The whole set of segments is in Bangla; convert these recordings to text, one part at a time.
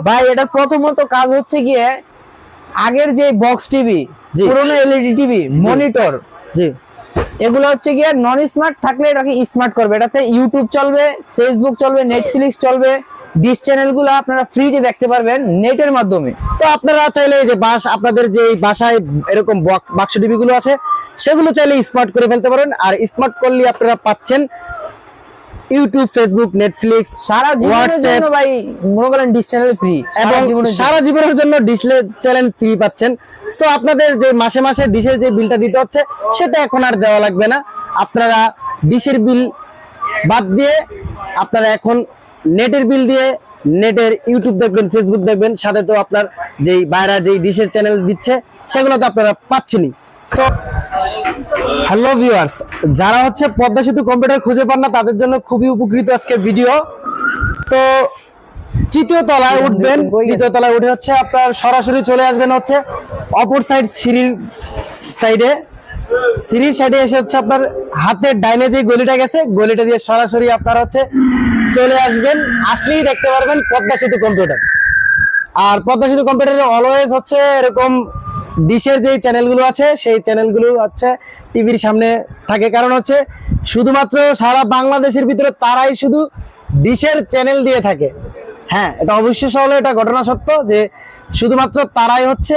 ভাই এটার প্রথমত কাজ হচ্ছে গিয়ে আগের যে বক্স টিভি। পুরোনো এলইডি টিভি মনিটর জি। এগুলো হচ্ছে গিয়ে নন স্মার্ট থাকলে এটাকে স্মার্ট করবে। এটাতে ইউটিউব চলবে ফেসবুক চলবে নেটফ্লিক্স চলবে ডিশ চ্যানেলগুলো আপনারা ফ্রিতে দেখতে পারবেন নেটের মাধ্যমে। তো আপনারা চাইলে এই যে বাস আপনাদের যে এই বাসায় এরকম বক- বাক্স টিভি গুলো আছে সেগুলো চাইলে স্মার্ট করে ফেলতে পারেন। আর স্মার্ট করলে আপনারা পাচ্ছেন ইউটিউব ফেসবুক নেটফ্লিক্স সারা জীবনের জন্য ভাই মনে করেন চ্যানেল ফ্রি এবং সারা জীবনের জন্য ডিসপ্লে চ্যানেল ফ্রি পাচ্ছেন। সো আপনাদের যে মাসে মাসে ডিশের যে বিলটা দিতে হচ্ছে সেটা এখন আর দেওয়া লাগবে না। আপনারা ডিশের বিল বাদ দিয়ে আপনারা এখন নেটের বিল দিয়ে নেটের ইউটিউব দেখবেন ফেসবুক দেখবেন। সাথে তো আপনার যেই বাইরা যেই ডিশের চ্যানেল দিচ্ছে সেগুলো তো আপনারা পাচ্ছেনই। সো হ্যালো ভিউয়ার্স যারা হচ্ছে পদ্মা সেতু কম্পিউটার খুঁজে পান না তাদের জন্য খুবই উপকৃত আজকে ভিডিও তো তৃতীয় তলায় উঠবেন তৃতীয় তলায় উঠে হচ্ছে আপনার সরাসরি চলে আসবেন হচ্ছে অপর সাইড সিঁড়ির সাইডে সিঁড়ির সাইডে এসে হচ্ছে আপনার হাতের ডাইনে যে গলিটা গেছে গলিটা দিয়ে সরাসরি আপনার হচ্ছে চলে আসবেন। আসলেই দেখতে পারবেন পদ্মা সেতু কম্পিউটার আর পদ্মা সেতু কম্পিউটারে অলওয়েজ হচ্ছে এরকম ডিশের যে চ্যানেলগুলো আছে সেই চ্যানেলগুলো হচ্ছে টিভির সামনে থাকে। কারণ হচ্ছে শুধুমাত্র সারা বাংলাদেশের ভিতরে তারাই শুধু ডিশের চ্যানেল দিয়ে থাকে। হ্যাঁ এটা অবশ্য হলো এটা ঘটনা সত্য যে শুধুমাত্র তারাই হচ্ছে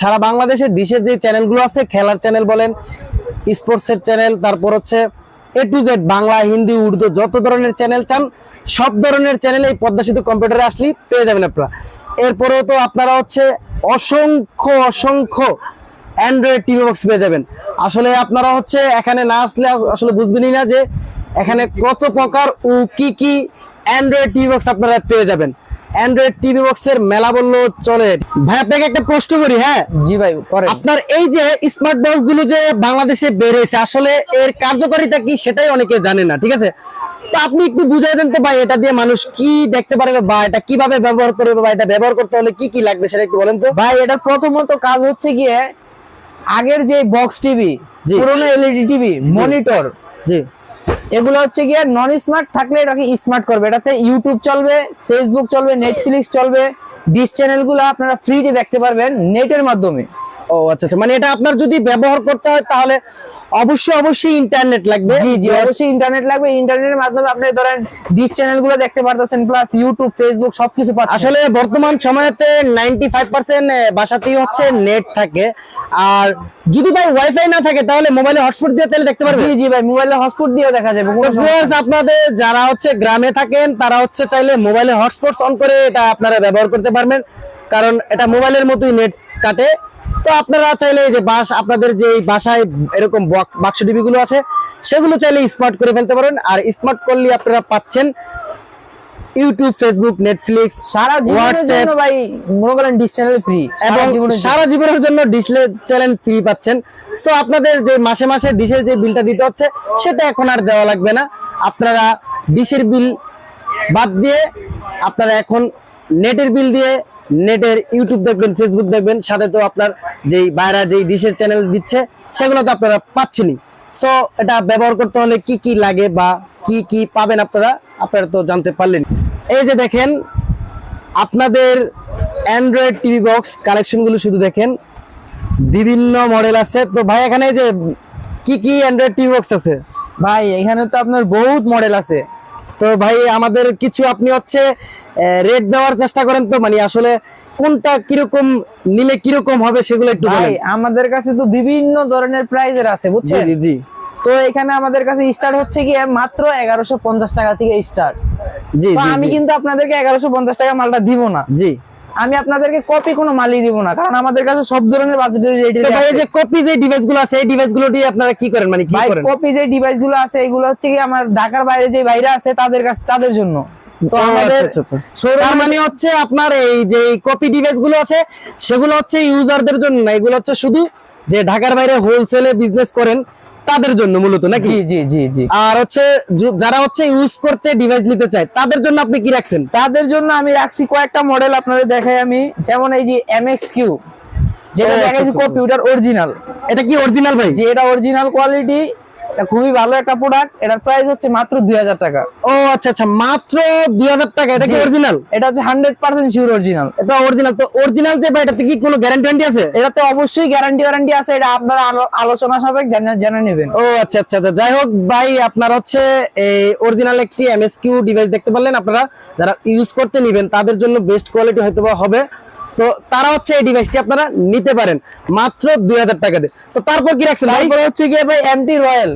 সারা বাংলাদেশের ডিশের যে চ্যানেলগুলো আছে, খেলার চ্যানেল বলেন স্পোর্টসের চ্যানেল তারপর হচ্ছে A to Z Bangla, Hindi, Urdu, যত ধরনের চ্যানেল চান, সব ধরনের চ্যানেল এই পদ্মা সেতু কম্পিউটারে আসলেই পেয়ে যাবেন আপনারা। এরপরেও তো আপনারা হচ্ছে অসংখ্য অসংখ্য অ্যান্ড্রয়েড টিভি বক্স পেয়ে যাবেন। আসলে আপনারা হচ্ছে এখানে না আসলে আসলে বুঝবেনই না যে এখানে কত প্রকার ও কি কি অ্যান্ড্রয়েড টিভি বক্স আপনারা পেয়ে যাবেন। অ্যান্ড্রয়েড টিভি বক্সের মেলা বলল চলে। ভাই আপনাকে একটা প্রশ্ন করি হ্যাঁ? জি ভাই করেন। আপনার এই যে স্মার্ট বক্সগুলো যে বাংলাদেশে হয়েছে আসলে এর কার্যকারিতা কি সেটাই অনেকে জানে না ঠিক আছে? তো আপনি একটু বুঝাই দেন তো ভাই এটা দিয়ে মানুষ কি দেখতে পারবে বা এটা কীভাবে ব্যবহার করবে বা এটা ব্যবহার করতে হলে কি কি লাগবে সেটা একটু বলেন তো। ভাই এটার প্রথমত কাজ হচ্ছে গিয়ে আগের যে বক্স টিভি। পুরোনো এলইডি টিভি মনিটর জি। এগুলো হচ্ছে গিয়ে নন স্মার্ট থাকলে এটাকে স্মার্ট করবে। এটাতে ইউটিউব চলবে ফেসবুক চলবে নেটফ্লিক্স চলবে। ডিশ চ্যানেলগুলো আপনারা ফ্রিতে দেখতে পারবেন নেটের মাধ্যমে। ও আচ্ছা আচ্ছা। মানে এটা আপনার যদি ব্যবহার করতে হয় তাহলে অবশ্যই অবশ্যই ইন্টারনেট লাগবে। জি জি অবশ্যই ইন্টারনেট লাগবে। ইন্টারনেটের মাধ্যমে আপনি ধরেন ডিশ চ্যানেলগুলো দেখতে পারতেছেন প্লাস ইউটিউব ফেসবুক সবকিছু পাচ্ছেন। আসলে বর্তমান সময়তে নাইনটি ফাইভ পার্সেন্ট বাসাতেই হচ্ছে নেট থাকে। আর যদি ভাই ওয়াইফাই না থাকে তাহলে মোবাইলে হটস্পট দিয়ে তাহলে দেখতে পারবেন জি জি ভাই মোবাইলে হটস্পট দিয়ে দেখা যাবে আপনাদের যারা হচ্ছে গ্রামে থাকেন তারা হচ্ছে চাইলে মোবাইলে হটস্পট অন করে এটা আপনারা ব্যবহার করতে পারবেন। কারণ এটা মোবাইলের মতোই নেট কাটে। তো আপনারা চাইলে এই যে বাস আপনাদের যে বাসায় এরকম বক- বাক্স টিভি গুলো আছে সেগুলো চাইলে স্মার্ট করে ফেলতে পারেন। আর স্মার্ট করলে আপনারা পাচ্ছেন ইউটিউব ফেসবুক নেটফ্লিক্স সারা জীবনের জন্য ভাই মনে করেন ডিশ চ্যানেল ফ্রি এবং সারা জীবনের জন্য ডিসপ্লে চ্যানেল ফ্রি পাচ্ছেন। সো আপনাদের যে মাসে মাসে ডিশের যে বিলটা দিতে হচ্ছে সেটা এখন আর দেওয়া লাগবে না। আপনারা ডিশের বিল বাদ দিয়ে আপনারা এখন নেটের বিল দিয়ে নেটের ইউটিউব দেখবেন ফেসবুক দেখবেন, সাথে তো আপনার যেই বাইরা যেই ডিশের চ্যানেল দিচ্ছে, সেগুলো তো আপনারা পাচ্ছেনই। সো এটা ব্যবহার করতে হলে কি কি লাগে বা কি কি পাবেন আপনারা আপনারা তো জানতে পারলেন। এই যে দেখেন, আপনাদের অ্যান্ড্রয়েড টিভি বক্স কালেকশনগুলো শুধু দেখেন, বিভিন্ন মডেল আছে। তো ভাই, এখানে যে কি কি অ্যান্ড্রয়েড টিভি বক্স আছে? ভাই, এখানে তো আপনার বহুত মডেল আছে। তো ভাই আমাদের কিছু আপনি হচ্ছে রেট দেওয়ার চেষ্টা করেন তো মানে আসলে কোনটা কীরকম নিলে কীরকম হবে সেগুলো একটু ভাই আমাদের কাছে তো বিভিন্ন ধরনের প্রাইজের আছে বুঝছেন? জি জি তো এখানে আমাদের কাছে স্টার্ট হচ্ছে কি মাত্র এগারোশো পঞ্চাশ টাকা থেকে স্টার্ট জি জি আমি কিন্তু আপনাদেরকে এগারোশো পঞ্চাশ টাকা মালটা দিব না। জি। আমি আপনাদেরকে কপি কোনো মালই দিব না কারণ আমাদের কাছে সব ধরনের বাজেটের রেট তো ভাই এই যে কপি যে ডিভাইসগুলো আছে এই ডিভাইসগুলো দিয়ে আপনারা কি করেন? মানে কি ভাই করেন? কপি যে ডিভাইসগুলো আছে এগুলো হচ্ছে কি আমার ঢাকার বাইরে যে বাইরে আছে তাদের কাছে তাদের জন্য। তো আমাদের আচ্ছা, আচ্ছা, আচ্ছা। তার মানে হচ্ছে আপনার এই যে কপি ডিভাইসগুলো আছে সেগুলো হচ্ছে ইউজারদের জন্য না এগুলো হচ্ছে শুধু যে ঢাকার বাইরে হোলসেলে বিজনেস করেন তাদের জন্য মূলত নাকি? জি জি জি জি। আর হচ্ছে যারা হচ্ছে ইউজ করতে ডিভাইস নিতে চায় তাদের জন্য আপনি কি রাখছেন? তাদের জন্য আমি রাখছি কয়েকটা মডেল আপনাদের দেখাই আমি। যেমন এই যে এমএক্স কিউ যেটা দেখাচ্ছি কম্পিউটার অরিজিনাল এটা কি অরিজিনাল ভাই? যে এটা অরিজিনাল কোয়ালিটি এটা খুবই ভালো একটা প্রোডাক্ট এটার প্রাইস হচ্ছে মাত্র দুই হাজার টাকা। ও আচ্ছা আচ্ছা মাত্র দুই হাজার টাকা। এটা কি অরিজিনাল এটা হচ্ছে হান্ড্রেড পার্সেন্ট শিওর অরিজিনাল এটা অরিজিনাল তো অরিজিনাল যে ভাই এটাতে কি কোনো গ্যারান্টি ওয়ারেন্টি আছে? এটাতে অবশ্যই গ্যারান্টি ওয়ারেন্টি আছে। এটা আপনারা আলোচনা সাপেক্ষ জেনে নেবেন। ও আচ্ছা আচ্ছা আচ্ছা। যাই হোক ভাই আপনার হচ্ছে এই অরিজিনাল একটি এমএসকিউ ডিভাইস দেখতে পারলেন আপনারা। যারা ইউজ করতে নিবেন তাদের জন্য বেস্ট কোয়ালিটি হয়তো বা হবে। তো তারা হচ্ছে এই ডিভাইসটি আপনারা নিতে পারেন। মাত্র দুই হাজার টাকা দিয়ে। তো তারপর কি রাখছেন তারপরে হচ্ছে গিয়ে ভাই এমটি রয়্যাল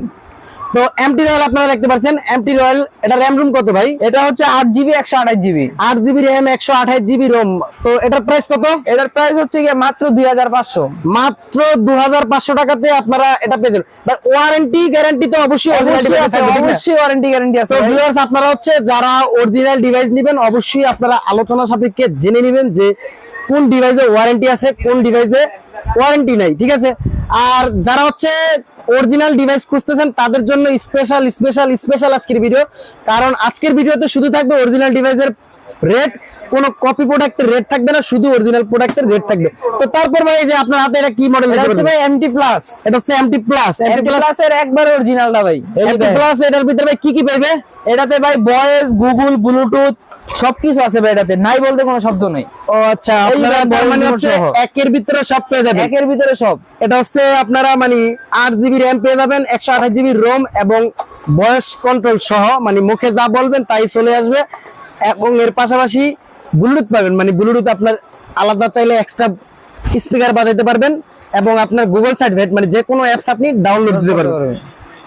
তো এমটি রয়্যাল আপনারা দেখতে পাচ্ছেন। এমটি রয়্যাল এটা র্যাম রুম কত ভাই? এটা হচ্ছে আট জিবি একশো আঠাশ জিবি আট জিবি র্যাম একশো আঠাশ জিবি রোম তো এটার প্রাইস কত? এটার প্রাইস হচ্ছে গিয়ে মাত্র দুই হাজার পাঁচশো। মাত্র দু হাজার পাঁচশো টাকাতে আপনারা এটা পেয়ে যাবেন। ওয়ারেন্টি গ্যারান্টি তো অবশ্যই অবশ্যই ওয়ারেন্টি গ্যারান্টি আছে ভিউয়ার্স আপনারা হচ্ছে যারা অরিজিনাল ডিভাইস নেবেন অবশ্যই আপনারা আলোচনা সাপেক্ষে জেনে নেবেন যে কোন ডিভাইসে ওয়ারেন্টি আছে, কোন ডিভাইসে ওয়ারেন্টি নাই, ঠিক আছে? আর যারা হচ্ছে অরিজিনাল ডিভাইস খুঁজতেছেন, তাদের জন্য স্পেশাল স্পেশাল স্পেশাল আজকের ভিডিও কারণ আজকের ভিডিওতে শুধু থাকবে অরিজিনাল ডিভাইসের রেট কোনো কপি প্রোডাক্টের রেট থাকবে না শুধু অরিজিনাল প্রোডাক্টের রেট থাকবে। তো তারপর ভাই এই যে আপনার হাতে এটা কি মডেল এটা হচ্ছে ভাই এমটি প্লাস এটা হচ্ছে এমটি প্লাস এমটি প্লাস এর একবার অরিজিনালটা ভাই এমটি প্লাস এটার ভিতরে ভাই কি কি পাইবে? এটাতে ভাই ভয়েস গুগল ব্লুটুথ সবকিছু আছে ভাই এটাতে। নাই বলতে কোনো শব্দ নেই। ও আচ্ছা আপনারা মানে হচ্ছে। একের ভিতরে সব পেয়ে যাবেন। একের ভিতরে সব। এটা হচ্ছে আপনারা মানে আট জিবি র্যাম পেয়ে যাবেন একশো আঠাশ জিবি রোম এবং ভয়েস কন্ট্রোল সহ মানে মুখে যা বলবেন তাই চলে আসবে। এবং এর পাশাপাশি ব্লুটুথ পাবেন মানে ব্লুটুথ আপনার আলাদা চাইলে এক্সট্রা স্পিকার বাজাইতে পারবেন এবং আপনার গুগল সার্টিফিকেট মানে যে কোনো অ্যাপস আপনি ডাউনলোড দিতে পারবেন।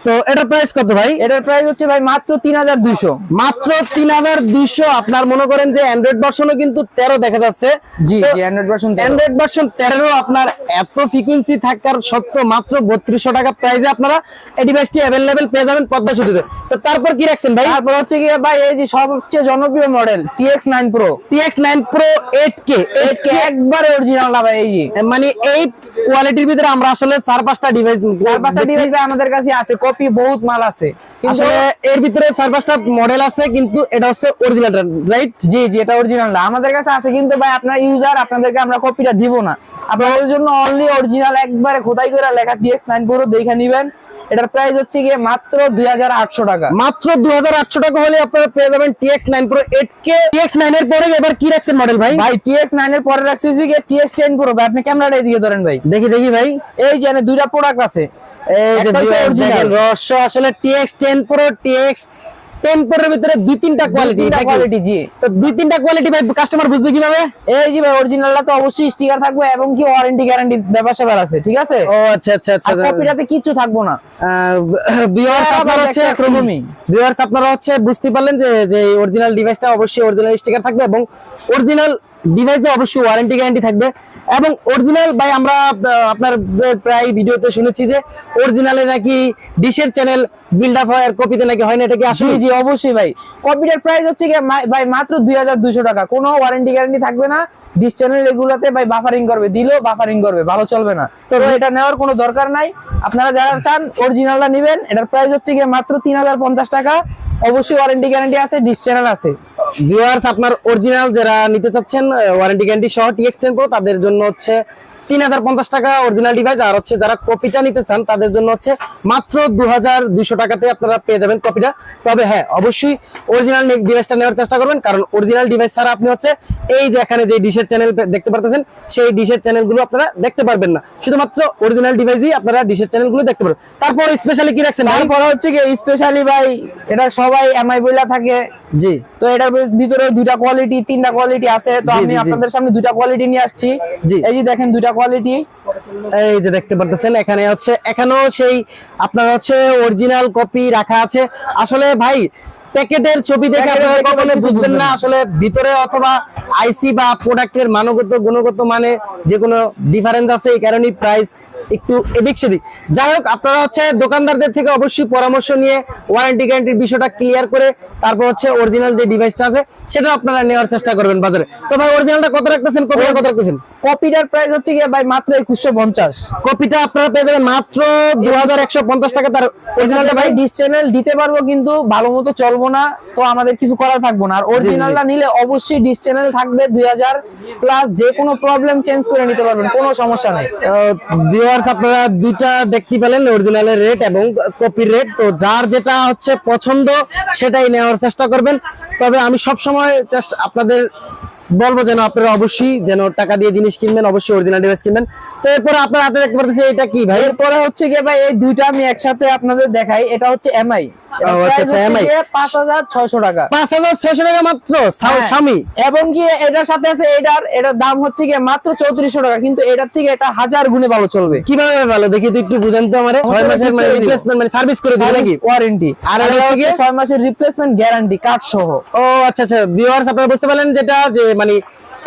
তো এটার প্রাইস কত ভাই? এটার প্রাইস হচ্ছে ভাই মাত্র তিন হাজার দুইশো। মাত্র তিন হাজার দুইশো আপনার মনে করেন যে অ্যান্ড্রয়েড ভার্সনও কিন্তু তেরো দেখা যাচ্ছে। জি অ্যান্ড্রয়েড ভার্সন অ্যান্ড্রয়েড ভার্সন তেরো। আপনার এত ফ্রিকুয়েন্সি থাকার সত্ত্বেও মাত্র বত্রিশশো টাকা প্রাইসে আপনারা এই ডিভাইসটি অ্যাভেলেবেল পেয়ে যাবেন পদ্মা সেতুতে। তো তারপর কি রাখছেন ভাই? তারপর হচ্ছে গিয়ে ভাই এই যে সবচেয়ে জনপ্রিয় model TX nine pro TX nine pro eight K eight K একবারে অরিজিনাল ভাই এই যে। মানে এই কোয়ালিটির ভিতরে আমরা আসলে চার পাঁচটা ডিভাইস চার পাঁচটা ডিভাইস ভাই আমাদের কাছে আছে। কপি বহুত মাল আছে। আসলে এর ভিতরে চার পাঁচটা মডেল আছে কিন্তু এটা হচ্ছে অরিজিনাল রাইট জি জি এটা অরিজিনাল না। আমাদের কাছে আছে কিন্তু ভাই আপনার ইউজার আপনাদেরকে আমরা কপিটা দিব না। আপনাদের জন্য অনলি অরিজিনাল একবারে খোদাই করে লেখা টিএক্স নাইন প্রো দেখে নিবেন। এটার প্রাইস হচ্ছে গিয়ে মাত্র দুই হাজার আটশো টাকা। মাত্র দু হাজার আটশো টাকা হলে আপনারা পেয়ে যাবেন TX nine pro eight K TX nine এর পরে এবার কি রাখছেন মডেল ভাই? ভাই টিএক্স নাইন এর পরে রাখছি গিয়ে টিএক্স টেন প্রো ভাই আপনি ক্যামেরাটা এদিকে ধরেন ভাই। দেখি দেখি ভাই। এই যে দুইটা প্রোডাক্ট আছে। এই যে রহস্য আসলে TX ten pro TX ten pro এর ভিতরে দুই তিনটা কোয়ালিটি কোয়ালিটি জি। তো দুই তিনটা কোয়ালিটি ভাই কাস্টমার বুঝবে কীভাবে? এই যে ভাই অরিজিনালটা তো অবশ্যই স্টিকার থাকবে এবং কি ওয়ারেন্টি গ্যারান্টি ব্যাপার স্যাপার আছে ঠিক আছে? ও আচ্ছা আচ্ছা আচ্ছা। কপিটাতে কিচ্ছু থাকব না। ভিউয়ার্স হ্যাঁ, আপনারা হচ্ছে দেখতে একরকমই। ভিউয়ার্স আপনারা হচ্ছে বুঝতে পারলেন যে যে অরিজিনাল ডিভাইসটা অবশ্যই অরিজিনাল স্টিকার থাকবে এবং অরিজিনাল ডিভাইসে অবশ্যই ওয়ারেন্টি গ্যারান্টি থাকবে। এবং অরিজিনাল ভাই আমরা আপনার প্রায় ভিডিওতে শুনেছি যে অরিজিনালে নাকি ডিশের চ্যানেল বিল্ড আপ হয় আর কপিতে নাকি হয় না এটা কি আসলে? জি অবশ্যই ভাই। কপিটার প্রাইস হচ্ছে মা- ভাই মাত্র দুই টাকা। কোনো ওয়ারেন্টি গ্যারান্টি থাকবে না। ডিস চ্যানেল এগুলাতে ভাই বাফারিং করবে। দিলেও বাফারিং করবে ভালো চলবে না। তো এটা নেওয়ার কোনো দরকার নাই। আপনারা যারা চান অরিজিনালটা নেবেন। এটার প্রাইস হচ্ছে গিয়ে মাত্র তিন হাজার পঞ্চাশ টাকা। অবশ্যই ওয়ারেন্টি গ্যারান্টি আছে ডিস চ্যানেল আছে। ভিউয়ার্স আপনার অরিজিনাল যারা নিতে চাচ্ছেন ওয়ারেন্টি গ্যারান্টি সহ টিএক্স টেন প্রো তাদের জন্য হচ্ছে তিন হাজার পঞ্চাশ টাকা অরিজিনাল ডিভাইস আর হচ্ছে যারা কপিটা নিতে চান তাদের জন্য হচ্ছে মাত্র দু হাজার দুইশো টাকাতে আপনারা পেয়ে যাবেন কপিটা তবে হ্যাঁ অবশ্যই অরিজিনাল ডিভাইসটা নেওয়ার চেষ্টা করবেন কারণ অরিজিনাল ডিভাইস ছাড়া আপনি হচ্ছে এই যে এখানে যে ডিশের চ্যানেল দেখতে পারতেছেন সেই ডিশের চ্যানেলগুলো আপনারা দেখতে পারবেন না। শুধুমাত্র অরিজিনাল ডিভাইসই আপনারা ডিশের চ্যানেলগুলো দেখতে পারবেন। তারপর স্পেশালি কি রাখছেন তারপরে হচ্ছে কি স্পেশালি ভাই এটা সবাই এমআই বইলা থাকে। জি। তো এটার ভিতরে দুইটা কোয়ালিটি তিনটা কোয়ালিটি আছে। তো আমি। আপনাদের সামনে দুইটা কোয়ালিটি নিয়ে আসছি। এই যে দেখেন দুইটা কোয়ালিটি এই যে দেখতে পারতেছেন এখানে হচ্ছে এখানেও সেই আপনার হচ্ছে অরিজিনাল কপি রাখা আছে। আসলে ভাই প্যাকেটের ছবি দেখে আপনারা কখনো বুঝবেন না। আসলে ভিতরে অথবা আইসি বা প্রোডাক্টের মানগত গুণগত মানে যে কোনো ডিফারেন্স আছে এই কারণেই প্রাইস একটু এদিক সেদিক। যাই হোক আপনারা হচ্ছে দোকানদারদের থেকে অবশ্যই পরামর্শ নিয়ে ওয়ারেন্টি গ্যারান্টির বিষয়টা ক্লিয়ার করে তারপর হচ্ছে অরিজিনাল যে ডিভাইসটা আছে সেটা আপনারা নেওয়ার চেষ্টা করবেন বাজারে। তো ভাই অরিজিনালটা কত রাখতেছেন? কপিটা কত রাখতেছেন? কপিটার প্রাইস হচ্ছে গিয়ে ভাই মাত্র একুশশো পঞ্চাশ। কপিটা আপনারা পেয়ে যাবেন মাত্র দু হাজার একশো পঞ্চাশ টাকা তার অরিজিনালটা ভাই। ডিস চ্যানেল দিতে পারব কিন্তু ভালো মতো চলবো না তো আমাদের কিছু করার থাকব না। আর অরিজিনালটা নিলে অবশ্যই ডিস চ্যানেল থাকবে দুই হাজার প্লাস যে কোনো প্রবলেম চেঞ্জ করে নিতে পারবেন কোনো সমস্যা নেই। ভিউয়ার্স আপনারা দুইটা দেখতে পেলেন অরিজিনালের রেট এবং কপির রেট তো যার যেটা হচ্ছে পছন্দ সেটাই নেওয়ার চেষ্টা করবেন। তবে আমি সব সময় আপনাদের বলব যেন আপনারা অবশ্যই যেন টাকা দিয়ে জিনিস কিনবেন অবশ্যই অরিজিনাল ডিভাইস কিনবেন। তো এরপরে আপনার হাতে দেখতে পারতেছি এটা কি ভাই? এরপরে হচ্ছে গিয়ে ভাই এই দুইটা আমি একসাথে আপনাদের দেখাই এটা হচ্ছে এমআই আচ্ছা, আচ্ছা, হ্যাঁ। স্বামী। এবং কি এটার সাথে আছে এটার এটার দাম হচ্ছে গিয়ে মাত্র চৌত্রিশশো টাকা কিন্তু এটার থেকে এটা হাজার গুণে ভালো চলবে। কীভাবে ভালো? দেখি তো একটু বুঝেন তো আমারে। ছয় মাসের মানে রিপ্লেসমেন্ট মানে সার্ভিস করে দিবে নাকি? ওয়ারেন্টি আর হচ্ছে ছয় মাসের রিপ্লেসমেন্ট গ্যারান্টি কার্ড সহ। ও আচ্ছা আচ্ছা। ভিউয়ার্স আপনারা বুঝতে পারলেন যেটা যে মানে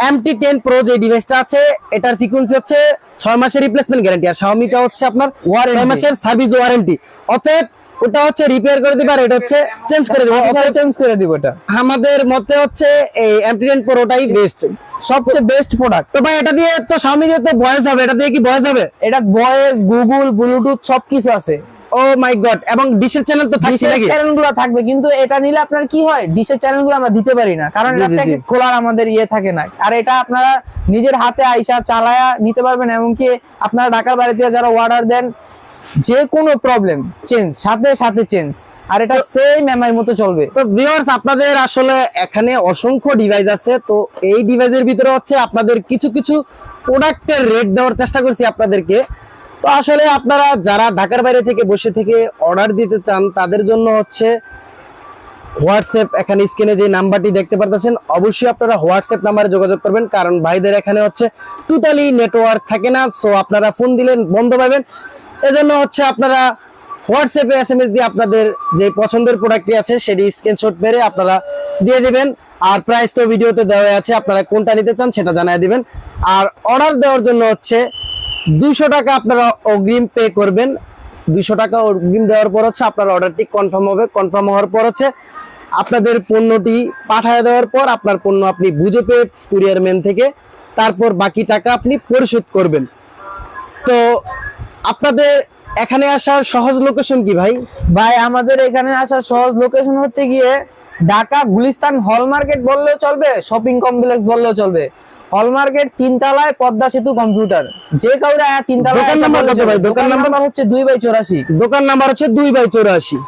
এমটি টেন প্রো যে ডিভাইসটা আছে এটার ফ্রিকোয়েন্সি হচ্ছে ছয় মাসের রিপ্লেসমেন্ট গ্যারান্টি আর শাওমিটা হচ্ছে আপনার ছয় মাসের সার্ভিস ওয়ারেন্টি অতএব ওটা হচ্ছে রিপেয়ার করে দিবে আর এটা হচ্ছে চেঞ্জ করে দিবে। চেঞ্জ করে দিব এটা আমাদের মতে হচ্ছে এই এমটি টেন প্রোটাই বেস্ট সবচেয়ে বেস্ট প্রোডাক্ট তো ভাই এটা দিয়ে তো শাওমি দিয়ে তো ভয়েস হবে। এটা দিয়ে কি ভয়েস হবে? এটা ভয়েস গুগল ব্লুটুথ সবকিছু আছে। ও মাই গড এবং ডিশের চ্যানেল তো থাকছে নাকি? চ্যানেলগুলো থাকবে কিন্তু এটা নিলে আপনার কি হয়? ডিশের চ্যানেলগুলো আমরা দিতে পারি না কারণ এটা খোলার আমাদের ইয়ে থাকে না। আর এটা আপনারা নিজের হাতে আইসা চালায়া নিতে পারবেন এমনকি আপনারা ঢাকার বাইরে থেকে যারা অর্ডার দেন যে কোনো প্রবলেম চেঞ্জ সাথে সাথে চেঞ্জ আর এটা সেম এমআই মতো চলবে। তো ভিউয়ার্স আপনাদের আসলে এখানে অসংখ্য ডিভাইস আছে তো এই ডিভাইসের ভিতরে হচ্ছে আপনাদের কিছু কিছু প্রোডাক্টের রেট দেওয়ার চেষ্টা করছি আপনাদেরকে। তো আসলে আপনারা যারা ঢাকার বাইরে থেকে বসে থেকে অর্ডার দিতে চান, তাদের জন্য হচ্ছে হোয়াটসঅ্যাপ এখানে স্ক্রিনে যে নাম্বারটি দেখতে পারতেছেন, অবশ্যই আপনারা হোয়াটসঅ্যাপ নাম্বারে যোগাযোগ করবেন, কারণ ভাইদের এখানে হচ্ছে টোটালি নেটওয়ার্ক থাকে না সো আপনারা ফোন দিলেন, বন্ধ পাবেন। এজন্য হচ্ছে আপনারা হোয়াটসঅ্যাপে এস এম এস দিয়ে আপনাদের যে পছন্দের প্রোডাক্টটি আছে, সেটি স্ক্রিনশট মেরে আপনারা দিয়ে দিবেন। আর প্রাইস তো ভিডিওতে দেওয়া আছে, আপনারা কোনটা নিতে চান সেটা জানিয়ে দিবেন। আর অর্ডার দেওয়ার জন্য হচ্ছে দুইশো টাকা আপনারা অগ্রিম পে করবেন। দুইশো টাকা অগ্রিম দেওয়ার পর হচ্ছে আপনার অর্ডারটি কনফার্ম হবে। কনফার্ম হওয়ার পর হচ্ছে আপনাদের পণ্যটি পাঠায় দেওয়ার পর আপনার পণ্য আপনি বুঝে পেয়ে কুরিয়ার ম্যান থেকে তারপর বাকি টাকা আপনি পরিশোধ করবেন। তো আপনাদের এখানে আসার সহজ লোকেশন কি ভাই? ভাই, আমাদের এখানে আসার সহজ লোকেশন হচ্ছে গিয়ে ঢাকা গুলিস্তান হল মার্কেট বললেও চলবে শপিং কমপ্লেক্স বললেও চলবে। হল মার্কেট তিনতলায় পদ্মা সেতু কম্পিউটার যে কাউরা তিন তিনতলায় দোকান নাম্বার কত ভাই? দোকান? নাম্বার হচ্ছে দুই বাই চৌরাশি দোকান নাম্বার হচ্ছে দুই বাই চৌরাশি